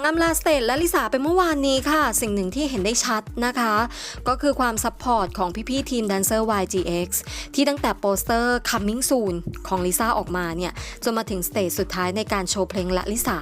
งอำลาสเตทและลิสาไปเมื่อวานนี้ค่ะ สิ่งหนึ่งที่เห็นได้ชัดนะคะ ก็คือความซัพพอร์ตของพี่ๆทีมแดนเซอร์ YGX ที่ตั้งแต่โปสเตอร์ Coming Soon ของลิซ่าออกมาเนี่ย จนมาถึงสเตจสุดท้ายในการโชว์เพลงละลิสา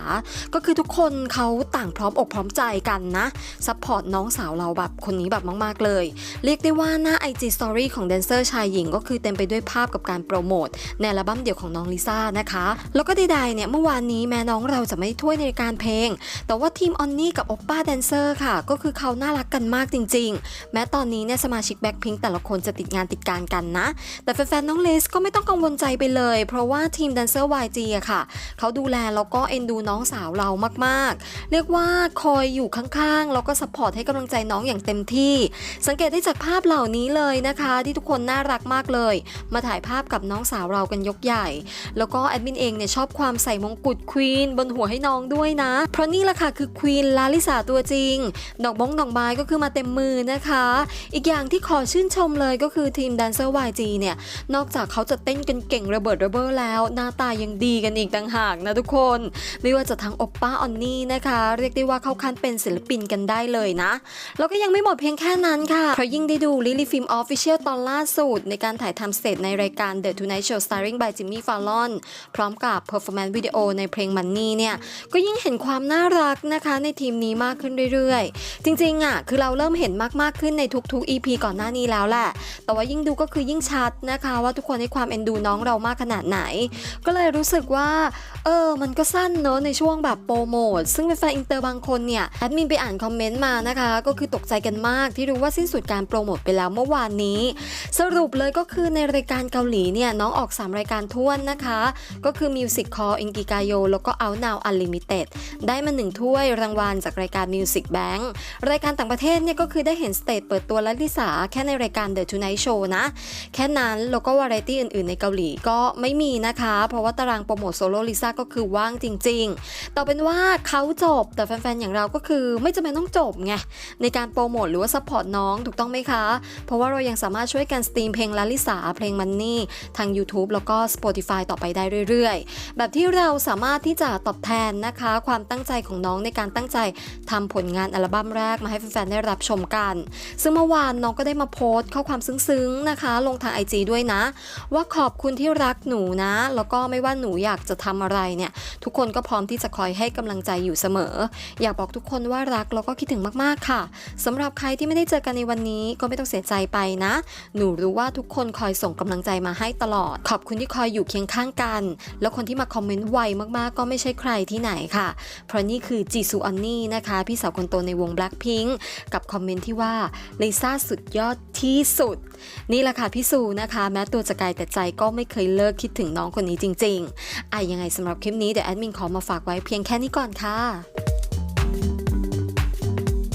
ก็คือทุกคนเขาต่างพร้อมอกพร้อมใจกันนะซัพพอร์ตน้องสาวเราแบบคนนี้แบบมากๆเลย เรียกได้ว่าหน้า IG Story ของแดนเซอร์ชายหญิง ก็คือเต็มไปด้วยภาพกับการโปรโมทในอัลบั้มเดี่ยวของน้องลิซ่านะคะ แล้วก็ใดๆเนี่ยเมื่อวานนี้แม้น้องเราจะไม่ถ้วยในการเพลงแต่ว่าทีมออนนี่กับโอปป้าแดนเซอร์ค่ะ ก็คือเขาน่ารักกันมากจริง ๆ แม้ตอนนี้เนี่ยสมาชิกแบ็คพิงแต่ละคนจะติดงานติดการกันนะ แต่แฟนๆน้องเลสก็ไม่ต้องกังวลใจไปเลย เพราะว่าทีมแดนเซอร์ YG อะค่ะ เขาดูแลแล้วก็เอ็นดูน้องสาวเรามากๆ เรียกว่าคอยอยู่ข้างๆ แล้วก็สปอร์ตให้กำลังใจน้องอย่างเต็มที่ สังเกตได้จากภาพเหล่านี้เลยนะคะ ที่ทุกคนน่ารักมากเลย มาถ่ายภาพกับน้องสาวเรากันยกใหญ่ แล้วก็แอดมินเองเนี่ยชอบความใส่มงกุฎควีนบนหัวให้น้องด้วยนะ เพราะนี่แหละค่ะคือควีนลาลิสาตัวจริง ดอกบงดอกไม้ก็คือมาเต็มมือนะคะ อีกอย่างที่ขอชื่นชมเลยก็คือทีมแดนเซอร์ YG เนี่ย นอกจากเขาจะเต้นกันเก่งระเบิดระเบ้อแล้ว หน้าตายังดีกันอีกต่างหากนะทุกคน ไม่ว่าจะทั้งอปป้าออนนี่นะคะ เรียกได้ว่าเข้าขั้นเป็นศิลปินกันได้เลยนะ แล้วก็ยังไม่หมดเพียงแค่นั้นค่ะเพราะยิ่งได้ดูลิลี่ฟิล์มออฟฟิเชียลตอนล่าสุดในการถ่ายทำสเตจในรายการ The Tonight Show Starring by Jimmy Fallon พร้อมกับ performance video ในเพลง Money เนี่ยก็ยิ่งเห็นความน่ารักรักนะคะในทีมนี้มากขึ้นเรื่อย จริงๆอะคือเราเริ่มเห็นมากๆขึ้นในทุกๆ EP ก่อนหน้านี้แล้วแหละ แต่ว่ายิ่งดูก็คือยิ่งชัดนะคะ ว่าทุกคนให้ความเอ็นดูน้องเรามากขนาดไหน ก็เลยรู้สึกว่า เออ มันก็สั้นเนอะในช่วงแบบโปรโมท ซึ่งเป็นแฟนอินเตอร์บางคนเนี่ยแอดมินไปอ่านคอมเมนต์มานะคะ ก็คือตกใจกันมากที่รู้ว่าสิ้นสุดการโปรโมทไปแล้วเมื่อวานนี้ สรุปเลยก็คือในรายการเกาหลีเนี่ยน้องออก 3 รายการท้วนนะคะ ก็คือ Music Call i n g i k a y o แล้วก็ Out Now Unlimited ได้มาหนึ่งถ้วยรางวัลจากรายการ Music Bank รายการต่างประเทศเนี่ยก็คือได้เห็นสเตจเปิดตัวและลิสาแค่ในรายการ The Tonight Show นะ แค่นั้นแล้วก็วาไรตี้อื่นๆในเกาหลีก็ไม่มีนะคะ เพราะว่าตารางโปรโมทโซโล่ลิซ่าก็คือว่างจริงๆ ต่อเป็นว่าเขาจบแต่แฟนๆ อย่างเราก็คือไม่จำเป็นต้องจบไง ในการโปรโมทหรือว่าซัพพอร์ตน้องถูกต้องไหมคะ เพราะว่าเรายังสามารถช่วยกันสตรีมเพลงลาลิสาเพลงมันนี่ทาง YouTube แล้วก็ Spotify ต่อไปได้เรื่อยๆ แบบที่เราสามารถที่จะตอบแทนนะคะ ความตั้งใจของน้องในการตั้งใจทำผลงานอัลบั้มแรกมาให้แฟนๆได้รับชมกัน ซึ่งเมื่อวานน้องก็ได้มาโพสต์ข้อความซึ้งๆนะคะ ลงทาง IG ด้วยนะ ว่าขอบคุณที่รักหนูนะ แล้วก็ไม่ว่าหนูอยากจะทำอะไรเนี่ย ทุกคนก็พร้อมที่จะคอยให้กำลังใจอยู่เสมอ อยากบอกทุกคนว่ารักแล้วก็คิดถึงมากๆค่ะสำหรับใครที่ไม่ได้เจอกันในวันนี้ก็ไม่ต้องเสียใจไปนะ หนูรู้ว่าทุกคนคอยส่งกำลังใจมาให้ตลอด ขอบคุณที่คอยอยู่เคียงข้างกัน แล้วคนที่มาคอมเมนต์ไวมากๆ ก็ไม่ใช่ใครที่ไหนค่ะ เพราะนี่คือจีซูอันนี่นะคะ พี่สาวคนโตในวง Blackpink กับคอมเมนต์ที่ว่าลิซ่าสุดยอดที่สุด นี่แหละค่ะพี่ซูนะคะ แม้ตัวจะไกลแต่ใจก็ไม่เคยเลิกคิดถึงน้องคนนี้จริงๆไอ้ยังไงสำหรับคลิปนี้เดี๋ยวแอดมินขอมาฝากไว้เพียงแค่นี้ก่อนค่ะ